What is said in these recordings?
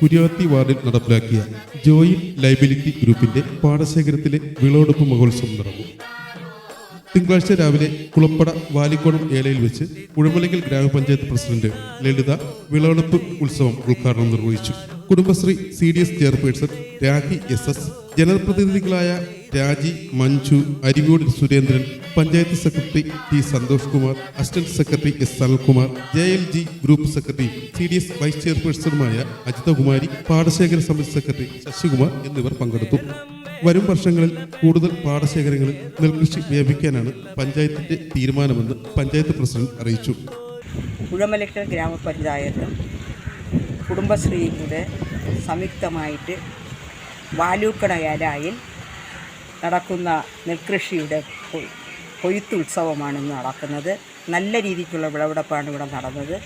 കുര്യാത്തി വാർഡിൽ നടപ്പിലാക്കിയ join liability ഗ്രൂപ്പിന്റെ പാടശേഖരത്തിലെ വിളവെടുപ്പ് മഹോത്സവം നടന്നു. തിങ്കളാഴ്ച രാവിലെ കുളപ്പട വാലിക്കോണം ഏലയിൽ വെച്ച് ഉഴമലങ്കൽ ഗ്രാമപഞ്ചായത്ത് പ്രസിഡന്റ് ലളിത വിളവെടുപ്പ് ഉത്സവം ഉദ്ഘാടനം നിർവഹിച്ചു. Kudumbashree C D S chairperson Rakhi S S. ജനപ്രതിനിധികളായ Raji Manju Arivode Surendran panchayat secretary T Santhosh Kumar assistant secretary S Sanalkumar J L G group secretary C D S vice ചെയർപേഴ്സണുമായ Ajithakumari പാടശേഖര സമിതി secretary Sasikumar എന്നിവർ പങ്കെടുത്തു. വരും വർഷങ്ങളിൽ കൂടുതൽ പാടശേഖരങ്ങളിൽ നെൽകൃഷി വ്യാപിക്കാനാണ് പഞ്ചായത്തിന്റെ തീരുമാനമെന്ന് പഞ്ചായത്ത് പ്രസിഡന്റ് അറിയിച്ചു. കുടുംബശ്രീയുടെ സംയുക്തമായിട്ട് വാലൂക്കടയാലായിൽ നടക്കുന്ന നെൽകൃഷിയുടെ കൊ- കൊയ്ത്തുത്സവമാണ് ഇന്ന് നടക്കുന്നത്. നല്ല രീതിക്കുള്ള വിളവെടുപ്പാണ് ഇവിടെ നടന്നത്.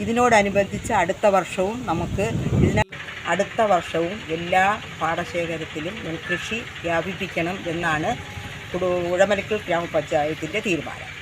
ഇതിനോടനുബന്ധിച്ച് അടുത്ത വർഷവും നമുക്ക് ഇതിന അടുത്ത വർഷവും എല്ലാ പാടശേഖരത്തിലും നെൽകൃഷി വ്യാപിപ്പിക്കണം എന്നാണ് ഉഴമലക്കൽ ഗ്രാമപഞ്ചായത്തിന്റെ തീരുമാനം.